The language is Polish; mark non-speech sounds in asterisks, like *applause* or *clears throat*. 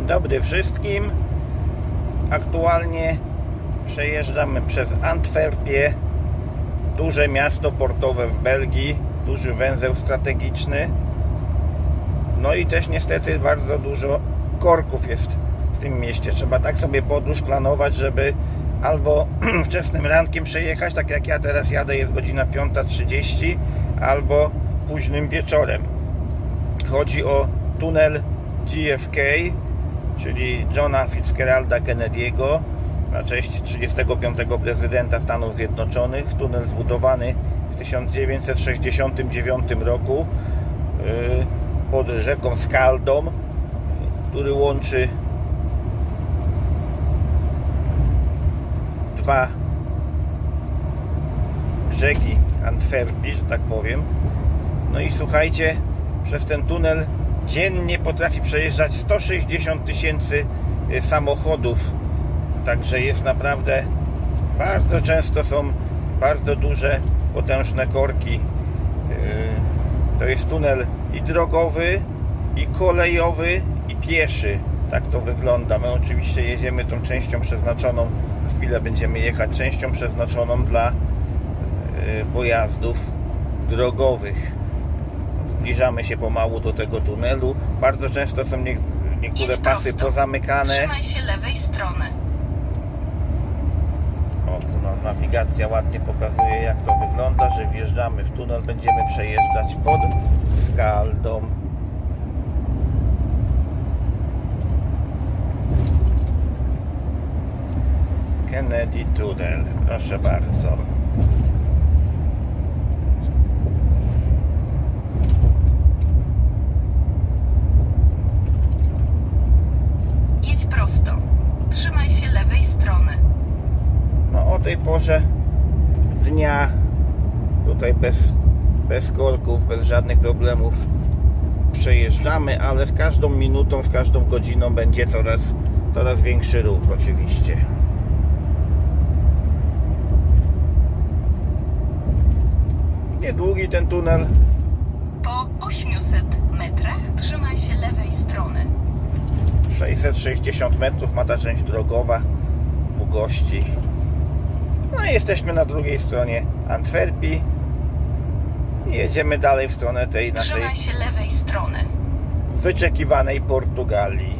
Dzień dobry wszystkim. Aktualnie przejeżdżamy przez Antwerpię, duże miasto portowe w Belgii, duży węzeł strategiczny. No i też niestety bardzo dużo korków jest w tym mieście. Trzeba tak sobie podróż planować, żeby albo *clears throat* wczesnym rankiem przejechać, tak jak ja teraz jadę, jest godzina 5.30, albo późnym wieczorem. Chodzi o tunel GFK, czyli Johna Fitzgeralda Kennedy'ego na cześć 35. prezydenta Stanów Zjednoczonych. Tunel zbudowany w 1969 roku yy, pod rzeką Skaldom, który łączy dwa brzegi Antwerpii, że tak powiem. No i słuchajcie, przez ten tunel dziennie potrafi przejeżdżać 160 tysięcy y, samochodów. Także jest naprawdę bardzo często są bardzo duże, potężne korki. Yy, To jest tunel i drogowy, i kolejowy, i pieszy. Tak to wygląda. My oczywiście jedziemy tą częścią przeznaczoną. Za chwilę będziemy jechać częścią przeznaczoną dla yy, pojazdów drogowych. Zbliżamy się pomału do tego tunelu. Bardzo często są nie, niektóre Jedź pasy prosto. pozamykane. Trzymaj się lewej strony. O, tu nam nawigacja ładnie pokazuje jak to wygląda, że wjeżdżamy w tunel, będziemy przejeżdżać pod skaldą. Kennedy Tunnel, proszę bardzo. Jedź prosto. Trzymaj się lewej strony. No o tej porze dnia tutaj bez, bez korków, bez żadnych problemów przejeżdżamy, ale z każdą minutą, z każdą godziną będzie coraz, coraz większy ruch oczywiście. Niedługi ten tunel, Po 800 metrach trzymaj się lewej strony. 660 metrów ma ta część drogowa długości. No i jesteśmy na drugiej stronie Antwerpii i jedziemy dalej w stronę tej naszej Trzymaj się lewej strony. wyczekiwanej Portugalii.